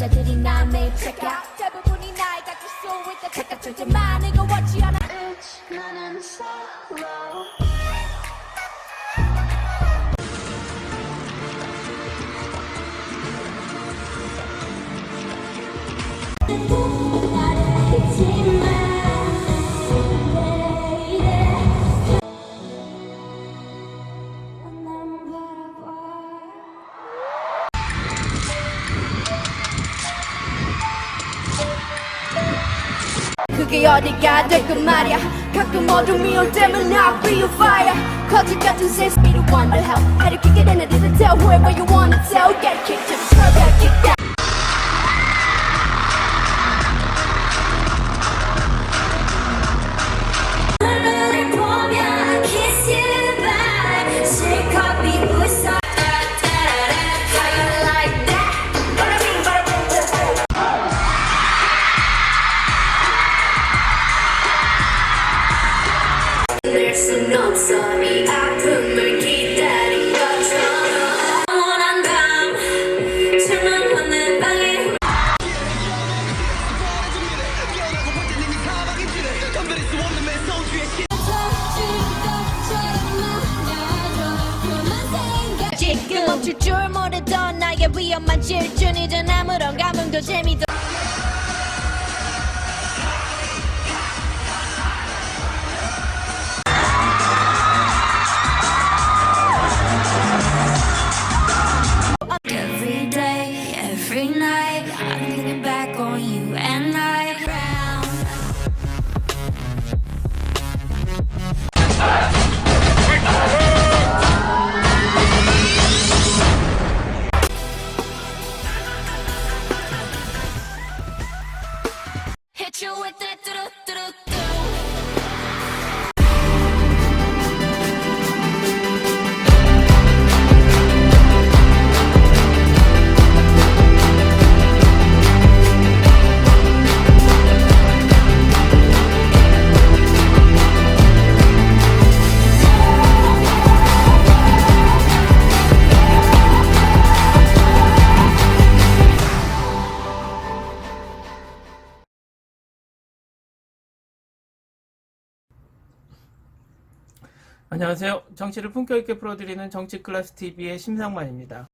해 check out. 대부분이 나의 같을 수 있다 착각하지만 이거 watch 않아 나는 solo 나 어디가 될건 말이야 가끔 어둠이 올 때면 I'll be your fire 거짓 같은 세상 Me to wonder how How to kick it in a little tell Whoever you wanna tell Get kicked 질준 이젠 아무런 감흥도 재미도 안녕하세요. 정치를 품격 있게 풀어드리는 정치 클래스 TV의 심상만입니다.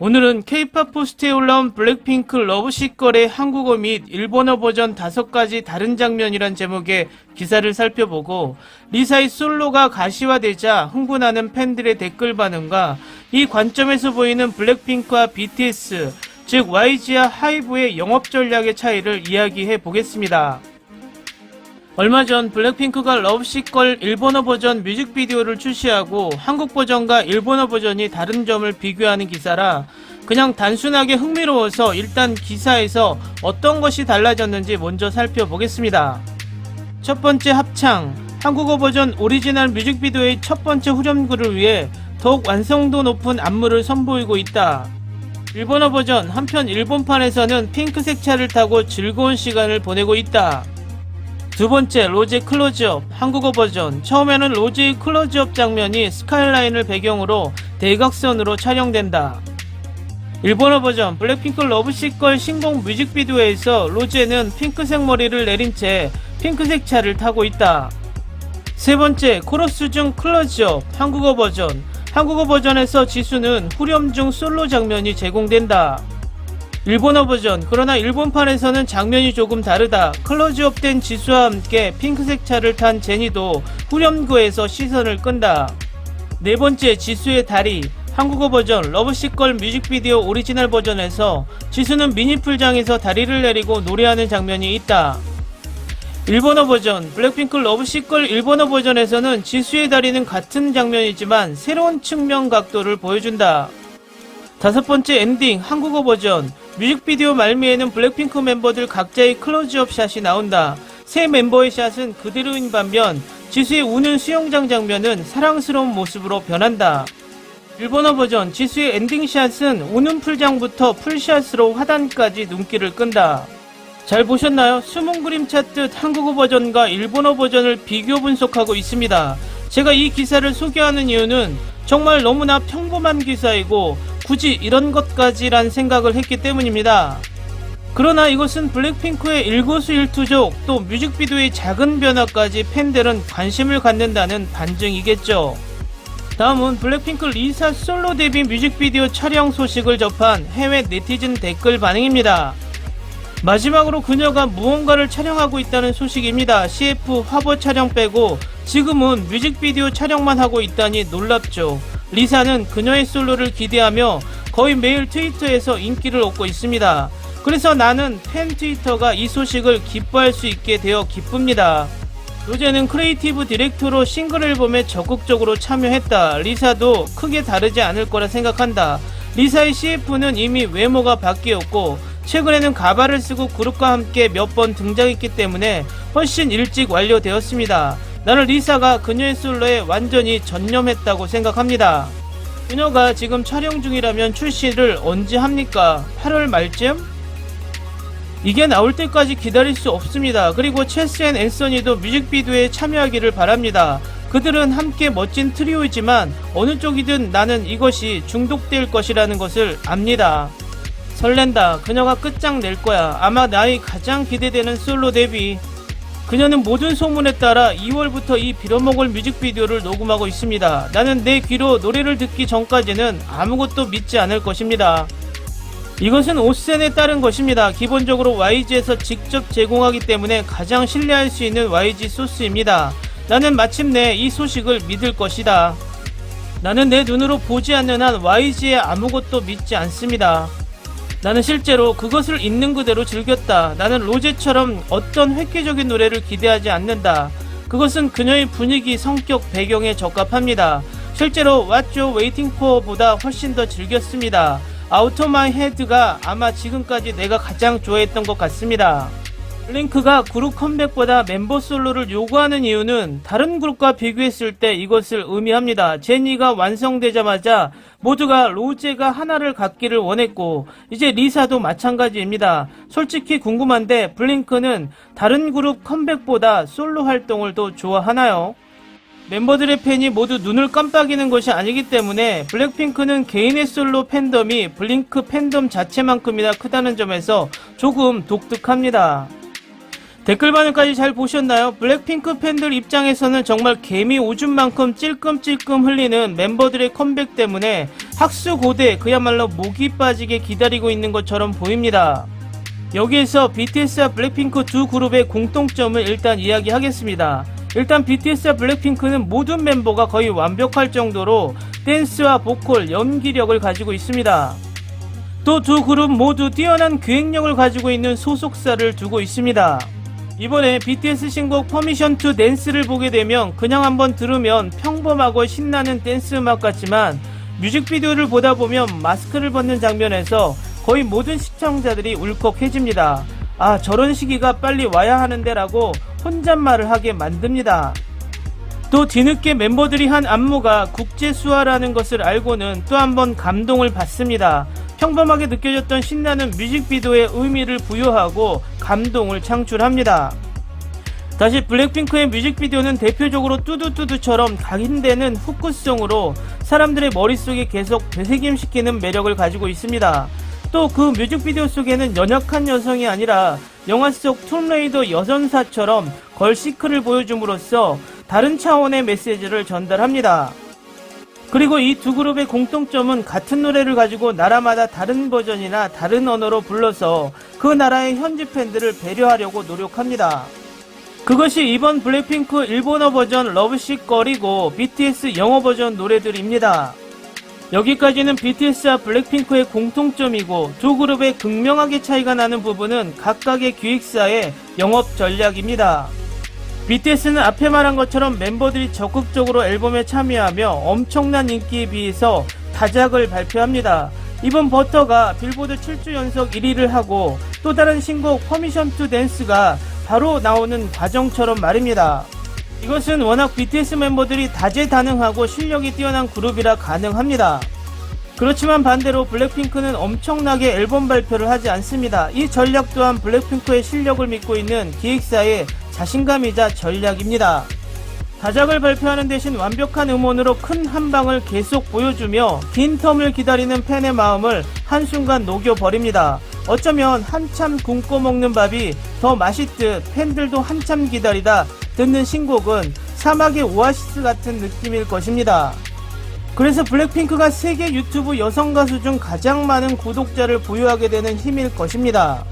오늘은 K-팝 포스트에 올라온 블랙핑크 러브시걸의 한국어 및 일본어 버전 다섯 가지 다른 장면이란 제목의 기사를 살펴보고 리사의 솔로가 가시화되자 흥분하는 팬들의 댓글 반응과 이 관점에서 보이는 블랙핑크와 BTS, 즉 YG와 하이브의 영업 전략의 차이를 이야기해 보겠습니다. 얼마 전 블랙핑크가 러브시걸 일본어 버전 뮤직비디오를 출시하고 한국 버전과 일본어 버전이 다른 점을 비교하는 기사라 그냥 단순하게 흥미로워서 일단 기사에서 어떤 것이 달라졌는지 먼저 살펴보겠습니다. 첫 번째 합창 한국어 버전 오리지널 뮤직비디오의 첫 번째 후렴구를 위해 더욱 완성도 높은 안무를 선보이고 있다. 일본어 버전 한편 일본판에서는 핑크색 차를 타고 즐거운 시간을 보내고 있다. 두 번째 로제 클로즈업 한국어 버전 처음에는 로제의 클로즈업 장면이 스카이라인을 배경으로 대각선으로 촬영된다. 일본어 버전 블랙핑크 러브시걸 신곡 뮤직비디오에서 로제는 핑크색 머리를 내린 채 핑크색 차를 타고 있다. 세 번째 코러스 중 클로즈업 한국어 버전 한국어 버전에서 지수는 후렴 중 솔로 장면이 제공된다. 일본어 버전. 그러나 일본판에서는 장면이 조금 다르다. 클로즈업된 지수와 함께 핑크색 차를 탄 제니도 후렴구에서 시선을 끈다. 네 번째 지수의 다리. 한국어 버전 러브시걸 뮤직비디오 오리지널 버전에서 지수는 미니풀장에서 다리를 내리고 노래하는 장면이 있다. 일본어 버전 블랙핑크 러브시걸 일본어 버전에서는 지수의 다리는 같은 장면이지만 새로운 측면 각도를 보여준다. 다섯 번째 엔딩 한국어 버전 뮤직비디오 말미에는 블랙핑크 멤버들 각자의 클로즈업 샷이 나온다. 새 멤버의 샷은 그대로인 반면 지수의 우는 수영장 장면은 사랑스러운 모습으로 변한다. 일본어 버전 지수의 엔딩샷은 우는 풀장부터 풀샷으로 화단까지 눈길을 끈다. 잘 보셨나요? 숨은 그림 찾듯 한국어 버전과 일본어 버전을 비교 분석하고 있습니다. 제가 이 기사를 소개하는 이유는 정말 너무나 평범한 기사이고 굳이 이런 것까지란 생각을 했기 때문입니다. 그러나 이것은 블랙핑크의 일거수일투족 또 뮤직비디오의 작은 변화까지 팬들은 관심을 갖는다는 반증이겠죠. 다음은 블랙핑크 리사 솔로 데뷔 뮤직비디오 촬영 소식을 접한 해외 네티즌 댓글 반응입니다. 마지막으로 그녀가 무언가를 촬영하고 있다는 소식입니다. CF 화보 촬영 빼고 지금은 뮤직비디오 촬영만 하고 있다니 놀랍죠. 리사는 그녀의 솔로를 기대하며 거의 매일 트위터에서 인기를 얻고 있습니다. 그래서 나는 팬 트위터가 이 소식을 기뻐할 수 있게 되어 기쁩니다. 로제는 크리에이티브 디렉터로 싱글 앨범에 적극적으로 참여했다. 리사도 크게 다르지 않을 거라 생각한다. 리사의 CF는 이미 외모가 바뀌었고 최근에는 가발을 쓰고 그룹과 함께 몇 번 등장했기 때문에 훨씬 일찍 완료되었습니다. 나는 리사가 그녀의 솔로에 완전히 전념했다고 생각합니다. 그녀가 지금 촬영 중이라면 출시를 언제 합니까? 8월 말쯤? 이게 나올 때까지 기다릴 수 없습니다. 그리고 체스 앤 앤서니도 뮤직비디오에 참여하기를 바랍니다. 그들은 함께 멋진 트리오이지만 어느 쪽이든 나는 이것이 중독될 것이라는 것을 압니다. 설렌다. 그녀가 끝장낼 거야. 아마 나의 가장 기대되는 솔로 데뷔. 그녀는 모든 소문에 따라 2월부터 이 빌어먹을 뮤직비디오를 녹음하고 있습니다. 나는 내 귀로 노래를 듣기 전까지는 아무것도 믿지 않을 것입니다. 이것은 오센에 따른 것입니다. 기본적으로 YG에서 직접 제공하기 때문에 가장 신뢰할 수 있는 YG 소스입니다. 나는 마침내 이 소식을 믿을 것이다. 나는 내 눈으로 보지 않는 한 YG에 아무것도 믿지 않습니다. 나는 실제로 그것을 있는 그대로 즐겼다. 나는 로제처럼 어떤 획기적인 노래를 기대하지 않는다. 그것은 그녀의 분위기, 성격, 배경에 적합합니다. 실제로 What You Waiting For보다 훨씬 더 즐겼습니다. 아우터 마이 헤드가 아마 지금까지 내가 가장 좋아했던 것 같습니다. 블링크가 그룹 컴백보다 멤버 솔로를 요구하는 이유는 다른 그룹과 비교했을 때 이것을 의미합니다. 제니가 완성되자마자 모두가 로제가 하나를 갖기를 원했고 이제 리사도 마찬가지입니다. 솔직히 궁금한데 블링크는 다른 그룹 컴백보다 솔로 활동을 더 좋아하나요? 멤버들의 팬이 모두 눈을 깜빡이는 것이 아니기 때문에 블랙핑크는 개인의 솔로 팬덤이 블링크 팬덤 자체만큼이나 크다는 점에서 조금 독특합니다. 댓글 반응까지 잘 보셨나요? 블랙핑크 팬들 입장에서는 정말 개미 오줌만큼 찔끔찔끔 흘리는 멤버들의 컴백 때문에 학수고대 그야말로 목이 빠지게 기다리고 있는 것처럼 보입니다. 여기에서 BTS와 블랙핑크 두 그룹의 공통점을 일단 이야기하겠습니다. 일단 BTS와 블랙핑크는 모든 멤버가 거의 완벽할 정도로 댄스와 보컬, 연기력을 가지고 있습니다. 또 두 그룹 모두 뛰어난 기획력을 가지고 있는 소속사를 두고 있습니다. 이번에 BTS 신곡 퍼미션 투 댄스를 보게 되면 그냥 한번 들으면 평범하고 신나는 댄스 음악 같지만 뮤직비디오를 보다 보면 마스크를 벗는 장면에서 거의 모든 시청자들이 울컥해집니다. 아, 저런 시기가 빨리 와야 하는데 라고 혼잣말을 하게 만듭니다. 또 뒤늦게 멤버들이 한 안무가 국제 수화라는 것을 알고는 또 한 번 감동을 받습니다. 평범하게 느껴졌던 신나는 뮤직비디오의 의미를 부여하고 감동을 창출합니다. 다시 블랙핑크의 뮤직비디오는 대표적으로 뚜두뚜두처럼 각인되는 후크송으로 사람들의 머릿속에 계속 되새김시키는 매력을 가지고 있습니다. 또 그 뮤직비디오 속에는 연약한 여성이 아니라 영화 속 툼레이더 여전사처럼 걸시크를 보여줌으로써 다른 차원의 메시지를 전달합니다. 그리고 이 두 그룹의 공통점은 같은 노래를 가지고 나라마다 다른 버전이나 다른 언어로 불러서 그 나라의 현지 팬들을 배려하려고 노력합니다. 그것이 이번 블랙핑크 일본어 버전 러브식 거리고 BTS 영어 버전 노래들입니다. 여기까지는 BTS와 블랙핑크의 공통점이고 두 그룹의 극명하게 차이가 나는 부분은 각각의 기획사의 영업 전략입니다. BTS는 앞에 말한 것처럼 멤버들이 적극적으로 앨범에 참여하며 엄청난 인기에 비해서 다작을 발표합니다. 이번 버터가 빌보드 7주 연속 1위를 하고 또 다른 신곡 퍼미션 투 댄스가 바로 나오는 과정처럼 말입니다. 이것은 워낙 BTS 멤버들이 다재다능하고 실력이 뛰어난 그룹이라 가능합니다. 그렇지만 반대로 블랙핑크는 엄청나게 앨범 발표를 하지 않습니다. 이 전략 또한 블랙핑크의 실력을 믿고 있는 기획사의 자신감이자 전략입니다. 다작을 발표하는 대신 완벽한 음원으로 큰 한방을 계속 보여주며 긴 텀을 기다리는 팬의 마음을 한순간 녹여버립니다. 어쩌면 한참 굶고 먹는 밥이 더 맛있듯 팬들도 한참 기다리다 듣는 신곡은 사막의 오아시스 같은 느낌일 것입니다. 그래서 블랙핑크가 세계 유튜브 여성 가수 중 가장 많은 구독자를 보유하게 되는 힘일 것입니다.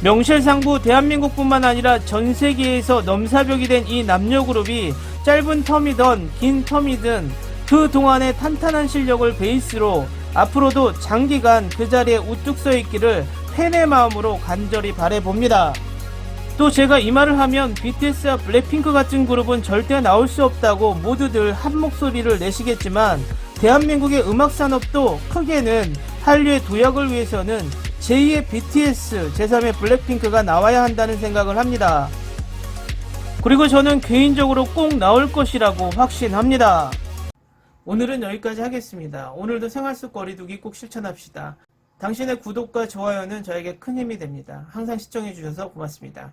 명실상부 대한민국뿐만 아니라 전 세계에서 넘사벽이 된 이 남녀 그룹이 짧은 텀이든 긴 텀이든 그 동안의 탄탄한 실력을 베이스로 앞으로도 장기간 그 자리에 우뚝 서 있기를 팬의 마음으로 간절히 바래봅니다. 또 제가 이 말을 하면 BTS와 블랙핑크 같은 그룹은 절대 나올 수 없다고 모두들 한 목소리를 내시겠지만 대한민국의 음악 산업도 크게는 한류의 도약을 위해서는 제2의 BTS, 제3의 블랙핑크가 나와야 한다는 생각을 합니다. 그리고 저는 개인적으로 꼭 나올 것이라고 확신합니다. 오늘은 여기까지 하겠습니다. 오늘도 생활 속 거리두기 꼭 실천합시다. 당신의 구독과 좋아요는 저에게 큰 힘이 됩니다. 항상 시청해주셔서 고맙습니다.